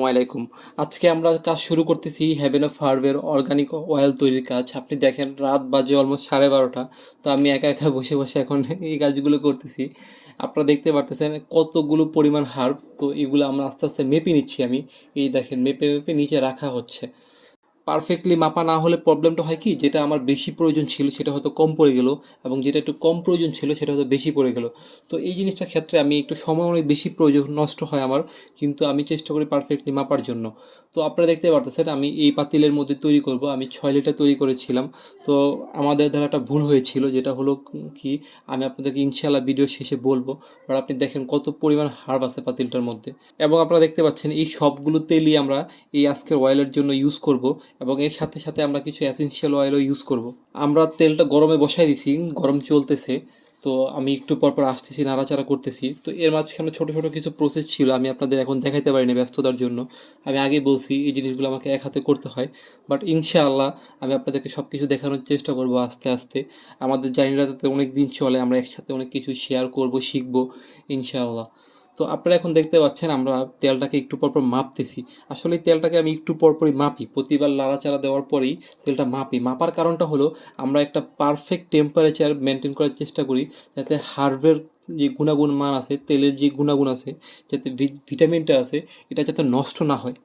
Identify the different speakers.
Speaker 1: আসসালামু আলাইকুম। আজকে আমরা কাজ শুরু করতেছি হ্যাভেন অফ হার্বের অর্গানিক অয়েল তৈরির কাজ। আপনি দেখেন রাত বাজে অলমোস্ট সাড়ে বারোটা। তো আমি একা একা বসে বসে এখন এই কাজগুলো করতেছি। আপনারা দেখতে পারতেছেন কতগুলো পরিমাণ হার্ব। তো এগুলো আমরা আস্তে আস্তে মেপে নিচ্ছি আমি। এই দেখেন, মেপে মেপে নিচে রাখা হচ্ছে। পারফেক্টলি মাপা না হলে প্রবলেমটা হয় কি? যেটা আমার বেশি প্রয়োজন ছিল, সেটা হয়তো কম পড়ে গেল এবং যেটা একটু কম প্রয়োজন ছিল, সেটা হয়তো বেশি পড়ে গেল। তো এই জিনিসটার ক্ষেত্রে আমি একটু সময় অনেক বেশি প্রয়োজন, নষ্ট হয় আমার, কিন্তু আমি চেষ্টা করি পারফেক্টলি মাপার জন্য। তো আপনারা দেখতে পারতেছেন, আমি এই পাতিলের মধ্যে তৈরি করব। আমি ছয় লিটার তৈরি করেছিলাম। তো আমাদের দ্বারা একটা ভুল হয়েছিল, যেটা হলো কি? আমি আপনাদেরকে ইনশাল্লাহ ভিডিও শেষে বলব। আর আপনি দেখেন কত পরিমাণ হার্ব আছে পাতিলটার মধ্যে। এবং আপনারা দেখতে পাচ্ছেন, এই সবগুলো তেলই আমরা এই আজকের অয়েলের জন্য ইউজ করব। এবং এর সাথে সাথে আমরা কিছু অ্যাসেন্সিয়াল অয়েলও ইউজ করব। আমরা তেলটা গরমে বসাই দিছি, গরম চলতেছে। তো আমি একটু পরপর আসতেছি, নাড়াচাড়া করতেছি। তো এর মাঝখানে ছোটো ছোটো কিছু প্রসেস ছিল, আমি আপনাদের এখন দেখাইতে পারিনি ব্যস্ততার জন্য। আমি আগে বলছি, এই জিনিসগুলো আমাকে এক হাতে করতে হয়। বাট ইনশাআল্লাহ আমি আপনাদেরকে সব কিছু দেখানোর চেষ্টা করব আস্তে আস্তে। আমাদের জার্নিটা যাতে অনেক দিন চলে, আমরা একসাথে অনেক কিছু শেয়ার করব, শিখব, ইনশাআল্লাহ। তো আপনারা এখন দেখতে পাচ্ছেন আমরা তেলটাকে একটু পরপর মাপতেছি। আসলে তেলটাকে আমি একটু পরপরই মাপি। প্রতিবার লাড়াচাড়া দেওয়ার পরেই তেলটা মাপি। মাপার কারণটা হলো আমরা একটা পারফেক্ট টেম্পারেচার মেনটেন করার চেষ্টা করি যাতে হার্ভের যে গুণাগুণ মান আছে, তেলের যে গুণাগুণ আছে, যাতে ভিটামিনটা আছে, এটা যাতে নষ্ট না হয়।